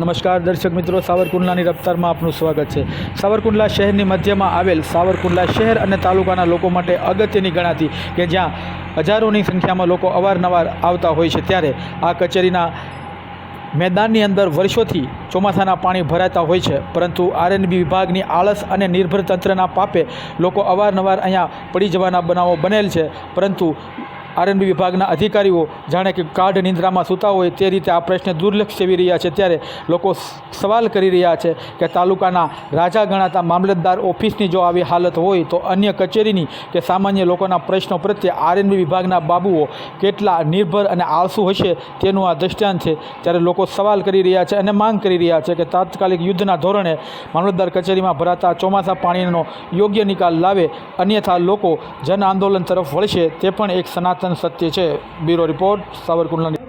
નમસ્કાર, દર્શક મિત્રો. સાવરકુંડલાની રફતારમાં આપનું સ્વાગત છે. સાવરકુંડલા શહેરની મધ્યમાં આવેલ સાવરકુંડલા શહેર અને તાલુકાના લોકો માટે અગત્યની ગણાતી કે જ્યાં હજારોની સંખ્યામાં લોકો અવારનવાર આવતા હોય છે. ત્યારે આ કચેરીના મેદાનની અંદર વર્ષોથી ચોમાસાના પાણી ભરાતા હોય છે. પરંતુ આરએનબી વિભાગની આળસ અને નિર્ભર તંત્રના પાપે લોકો અવારનવાર અહીંયા પડી જવાના બનાવો બનેલ છે. પરંતુ આરએનબી વિભાગના અધિકારીઓ જાણે કે ગાઢ નિંદ્રામાં સૂતા હોય તે રીતે આ પ્રશ્ને દુર્લક્ષ સેવી રહ્યા છે. ત્યારે લોકો સવાલ કરી રહ્યા છે કે તાલુકાના રાજા ગણાતા મામલતદાર ઓફિસની જો આવી હાલત હોય તો અન્ય કચેરીની કે સામાન્ય લોકોના પ્રશ્નો પ્રત્યે આરએનબી વિભાગના બાબુઓ કેટલા નિર્ભર અને આળસુ હશે તેનું આ દ્રષ્ટાંત છે. ત્યારે લોકો સવાલ કરી રહ્યા છે અને માંગ કરી રહ્યા છે કે તાત્કાલિક યુદ્ધના ધોરણે મામલતદાર કચેરીમાં ભરાતા ચોમાસા પાણીનો યોગ્ય નિકાલ લાવે, અન્યથા લોકો જન આંદોલન તરફ વળશે તે પણ એક સનાતન સત્ય છે. Bureau report Savarkundla